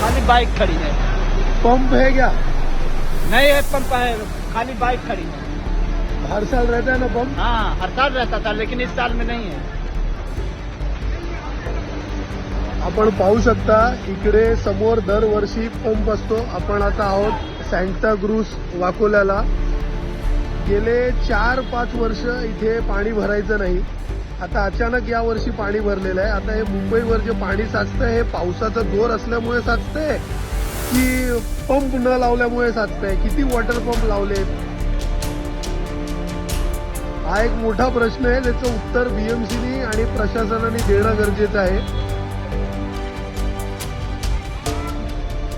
खाली बाइक खड़ी है। पंप है क्या? नहीं है पंप है खाली बाइक खड़ी है। हर साल रहता है ना पंप? हाँ हर साल रहता था लेकिन इस साल में नहीं है। आपण पाहू शकता इकडे समोर दरवर्षी पंप असतो. आपण आता आहोत सँटा क्रूज वाकोल्याला. गेले चार पाच वर्ष इथे पाणी भरायचं नाही. आता अचानक या वर्षी पाणी भरलेलं आहे. आता हे मुंबईवर जे पाणी साचतंय हे पावसाचा जोर असल्यामुळे साचतंय की पंप न लावल्यामुळे साचतंय किती वॉटर पंप लावले हा एक मोठा प्रश्न आहे त्याचं उत्तर बीएमसीनी आणि प्रशासनाने देणं गरजेचं आहे.